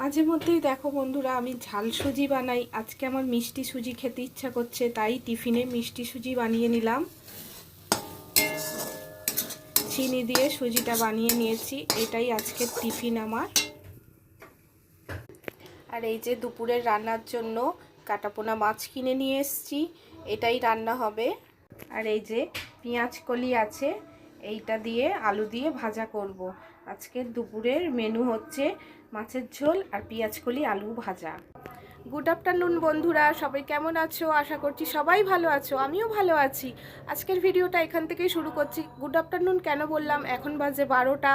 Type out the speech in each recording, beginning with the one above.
মাঝে মধ্যেই দেখো বন্ধুরা, আমি ঝাল সুজি বানাই। আজকে আমার মিষ্টি সুজি খেতে ইচ্ছা করছে, তাই টিফিনে মিষ্টি সুজি বানিয়ে নিলাম। চিনি দিয়ে সুজিটা বানিয়ে নিয়েছি, এটাই আজকের টিফিন আমার। আর এই যে দুপুরের রান্নার জন্য কাটাপোনা মাছ কিনে নিয়ে এসেছি, এটাই রান্না হবে। আর এই যে পেঁয়াজ কলি আছে, এইটা দিয়ে আলু দিয়ে ভাজা করব। আজকের দুপুরের মেনু হচ্ছে মাছের ঝোল আর পেঁয়াজকলি আলু ভাজা। গুড আফটারনুন বন্ধুরা। সবাই কেমন আছো? আশা করছি সবাই ভালো আছো। আমিও ভালো আছি। আজকের ভিডিওটা এখান থেকেই শুরু করছি। গুড আফটারনুন কেন বললাম? এখন বাজে বারোটা,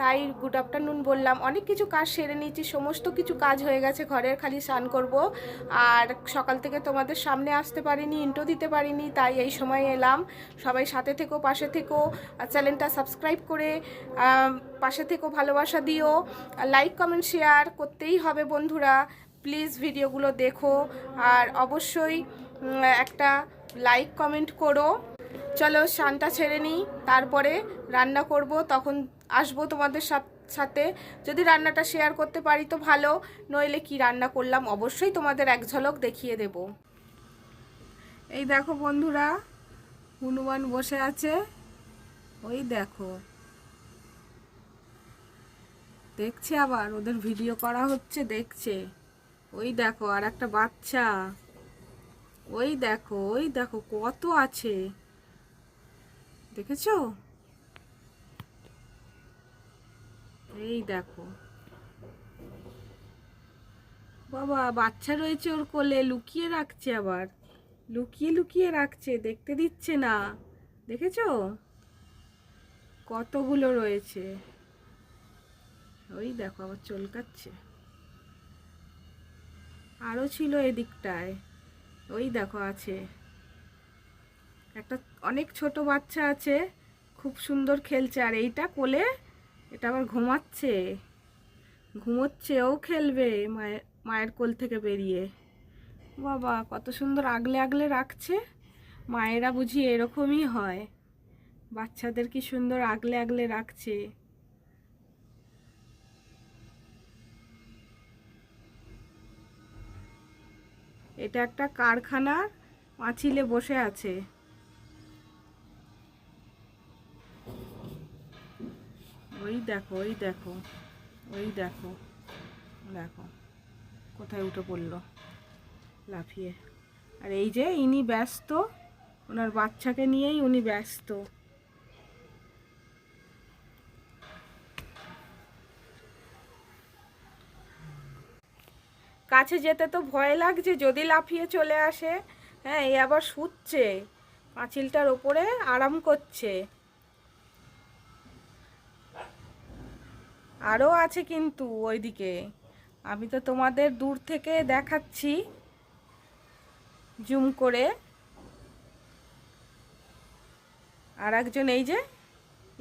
তাই গুড আফটারনুন বললাম। অনেক কিছু কাজ সেরে নিয়েছি। সমস্ত কিছু কাজ হয়ে গেছে। ঘরের খালি স্নান করব। আর সকাল থেকে তোমাদের সামনে আসতে পারিনি ইন্টো দিতে পারিনি, তাই এই সময় এলাম। সবাই সাথে থেকো, পাশে থেকো চ্যানেলটা সাবস্ক্রাইব করে পাশে থেকো, ভালোবাসা দিও। লাইক কমেন্ট শেয়ার করতেই হবে বন্ধুরা। প্লিজ ভিডিওগুলো দেখো আর অবশ্যই একটা লাইক কমেন্ট করো। চলো শানটা ছেড়ে নিই, তারপরে রান্না করব, তখন আসব তোমাদের সাথে যদি রান্নাটা শেয়ার করতে পারি তো ভালো, নইলে কি রান্না করলাম অবশ্যই তোমাদের এক ঝলক দেখিয়ে দেব। এই দেখো বন্ধুরা, হনুমান বসে আছে। ওই দেখো। দেখছে আবার, ওদের ভিডিও করা হচ্ছে, দেখছে। ওই দেখো, আর একটা বাচ্চা। ওই দেখো ওই দেখো, কত আছে। দেখেছ? এই দেখো। বাবা, বাচ্চা রয়েছে ওর কোলে, লুকিয়ে রাখছে আবার। লুকিয়ে লুকিয়ে রাখছে, দেখতে দিচ্ছে না। দেখেছ? কতগুলো রয়েছে। ওই দেখো, আবার চলকাচ্ছে। আরও ছিল এদিকটায়। ওই দেখো আছে। একটা অনেক ছোট বাচ্চা আছে, খুব সুন্দর খেলছে। আর এইটা কোলে এটা আবার ঘুমাচ্ছে। ঘুমোচ্ছে, ও খেলবে মায়ের মায়ের কোল থেকে বেরিয়ে। বাবা, কত সুন্দর আগলে আগলে রাখছে। মায়েরা বুঝি এরকমই হয়। বাচ্চাদের কি সুন্দর আগলে আগলে রাখছে। এটা একটা কারখানার পাঁচিলে বসে আছে। ওই দেখো ওই দেখো ওই দেখো দেখো, কোথায় উঠে পড়ল লাফিয়ে। আর এই যে ইনি ব্যস্ত, ওনার বাচ্চাকে নিয়েই উনি ব্যস্ত। কাছে যেতে তো ভয় লাগছে, যদি লাফিয়ে চলে আসে হ্যাঁ এই আবার শুচ্ছে, পাঁচিলটার ওপরে আরাম করছে। আরও আছে কিন্তু ওইদিকে। আমি তো তোমাদের দূর থেকে দেখাচ্ছি। জুম করে। আর একজন এই যে,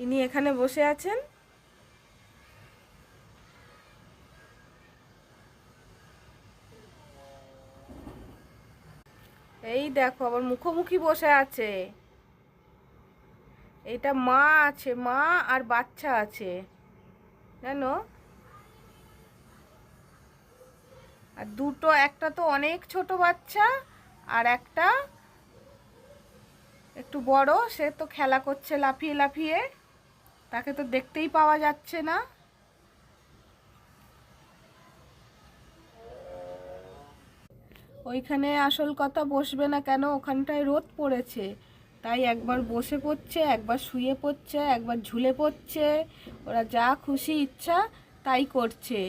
ইনি এখানে বসে আছেন। এই দেখো, আবার মুখোমুখি বসে আছে। এটা মা আছে, মা আর বাচ্চা আছে। জানো? আর দুটো, একটা তো অনেক ছোট বাচ্চা, আর একটা একটু বড়, সে তো খেলা করছে লাফিয়ে লাফিয়ে। তাকে তো দেখতেই পাওয়া যাচ্ছে না। ওইখানে আসল কথা বসবে না কেন? ওখানটায় রোদ পড়েছে। তাই একবার বসে পড়ছে, একবার শুয়ে পড়ছে, একবার ঝুলে পড়ছে। ওরা যা খুশি ইচ্ছা তাই করছে।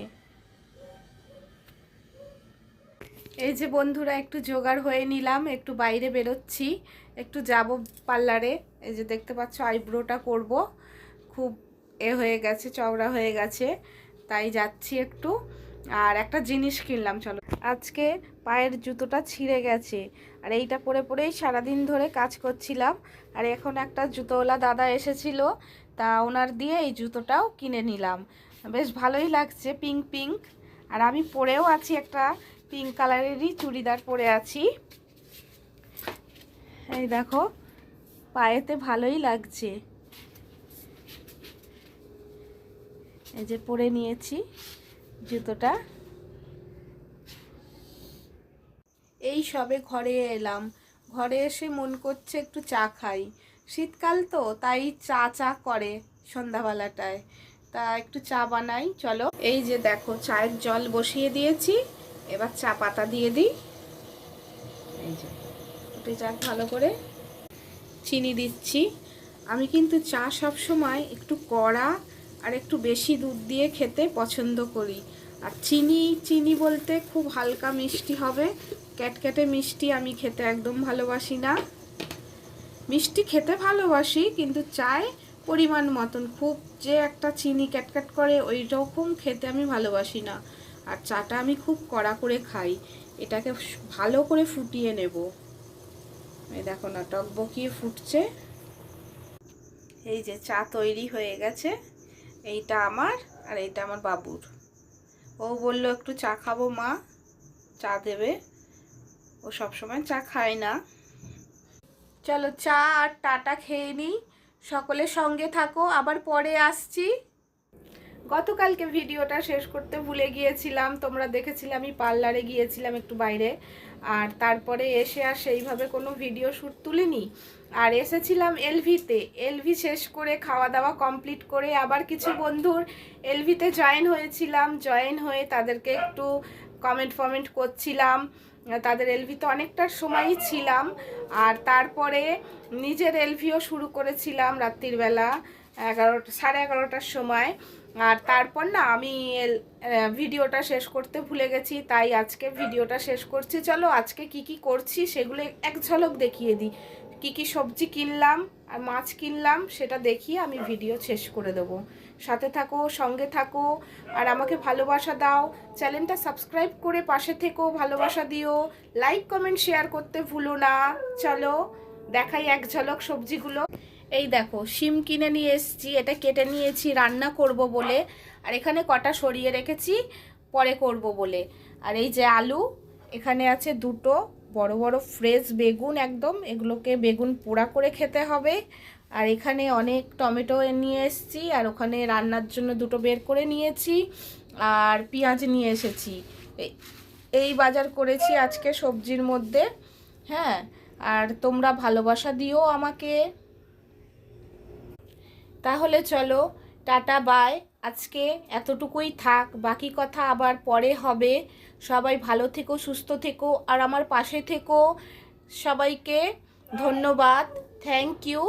এই যে বন্ধুরা, একটু জোগাড় হয়ে নিলাম, একটু বাইরে বেরোচ্ছি, একটু যাব পার্লারে। এই যে দেখতে পাচ্ছ, আইব্রোটা করব। খুব এ হয়ে গেছে, চওড়া হয়ে গেছে, তাই যাচ্ছি একটু। আর একটা জিনিস কিনলাম, চলো। আজকে পায়ের জুতোটা ছিঁড়ে গেছে। আর এইটা পরে পরেই সারাদিন ধরে কাজ করছিলাম। আর এখন একটা জুতোওয়ালা দাদা এসেছিল, তা ওনার দিয়ে এই জুতোটাও কিনে নিলাম। বেশ ভালোই লাগছে, পিঙ্ক পিঙ্ক। আর আমি পরেও আছি একটা পিঙ্ক কালারেরই চুড়িদার পরে আছি। এই দেখো, পায়েতে ভালোই লাগছে। এই যে পরে নিয়েছি জুতোটা এই সবে ঘরে এলাম। ঘরে এসে মন করছে একটু চা খাই। শীতকাল তো, তাই চা চা করে সন্ধ্যাবেলাটায়। তা একটু চা বানাই, চলো। এই যে দেখো, চায়ের জল বসিয়ে দিয়েছি। এবার চা পাতা দিয়ে দিই। এই যে যাক ভালো করে চিনি দিচ্ছি। আমি কিন্তু চা সব সময় একটু কড়া আর একটু বেশি দুধ দিয়ে খেতে পছন্দ করি। আর চিনি চিনি বলতে খুব হালকা মিষ্টি হবে। ক্যাটক্যাটে মিষ্টি আমি খেতে একদম ভালোবাসি না। মিষ্টি খেতে ভালোবাসি, কিন্তু চায় পরিমাণ মতন। খুব যে একটা চিনি ক্যাটক্যাট করে ওই রকম খেতে আমি ভালোবাসি না। আর চাটা আমি খুব কড়া করে খাই। এটাকে ভালো করে ফুটিয়ে নেব। এই দেখো না টক বকিয়ে ফুটছে। এই যে চা তৈরি হয়ে গেছে। এইটা আমার আর এইটা আমার বাবুর। ও বলল, একটু চা খাব মা। চা দেবে। ও সবসময় চা খায় না। চলো চা আর টাটা খেয়ে নিই সকলের সঙ্গে থাকো, আবার পরে আসছি। গতকালকে ভিডিওটা শেষ করতে ভুলে গিয়েছিলাম, তোমরা দেখেছিলে আমি পার্লারে গিয়েছিলাম একটু বাইরে। আর তারপরে এসে আর সেইভাবে কোনো ভিডিও শ্যুট তুলিনি। আর এসেছিলাম এলভিতে, এলভি শেষ করে খাওয়া দাওয়া কমপ্লিট করে আবার কিছু বন্ধুর এলভিতে জয়েন হয়েছিলাম। জয়েন হয়ে তাদেরকে একটু কমেন্ট ফমেন্ট করছিলাম। তাদের এলভিতে অনেকটা সময়ই ছিলাম। আর তারপরে নিজের এলভিও শুরু করেছিলাম রাত্রির বেলা, এগারোটা, সাড়ে এগারোটার সময়। আর তারপর না আমি ভিডিওটা শেষ করতে ভুলে গেছি, তাই আজকে ভিডিওটা শেষ করছি। চলো আজকে কি কি করছি সেগুলো এক ঝলক দেখিয়ে দিই। কি কি সবজি কিনলাম আর মাছ কিনলাম, সেটা দেখিয়ে আমি ভিডিও শেষ করে দেবো। সাথে থাকো, সঙ্গে থাকো, আর আমাকে ভালোবাসা দাও। চ্যানেলটা সাবস্ক্রাইব করে পাশে থেকো, ভালোবাসা দিও। লাইক, কমেন্ট, শেয়ার করতে ভুলো না। চলো, দেখাই এক ঝলক সবজিগুলো। এই দেখো, শিম কিনে নিয়ে এসেছি, এটা কেটে নিয়েছি, রান্না করব বলে। আর এখানে কটা সরিয়ে রেখেছি, পরে করব বলে। আর এই যে আলু, এখানে আছে দুটো। বড় বড় ফ্রেশ বেগুন একদম, এগুলোকে বেগুন পোড়া করে খেতে হবে। আর এখানে অনেক টমেটো নিয়ে এসেছি, আর ওখানে রান্নার জন্য দুটো বের করে নিয়েছি, আর পেঁয়াজ নিয়ে এসেছি। এই বাজার করেছি আজকে সবজির মধ্যে হ্যাঁ? আর তোমরা ভালোবাসা দিও আমাকে। তাহলে চলো, টাটা বাই আজকে এতটুকুই থাক, বাকি কথা আবার পরে হবে। সবাই ভালো থেকো, সুস্থ থেকো, আর আমার পাশে থেকো। সবাইকে ধন্যবাদ। Thank you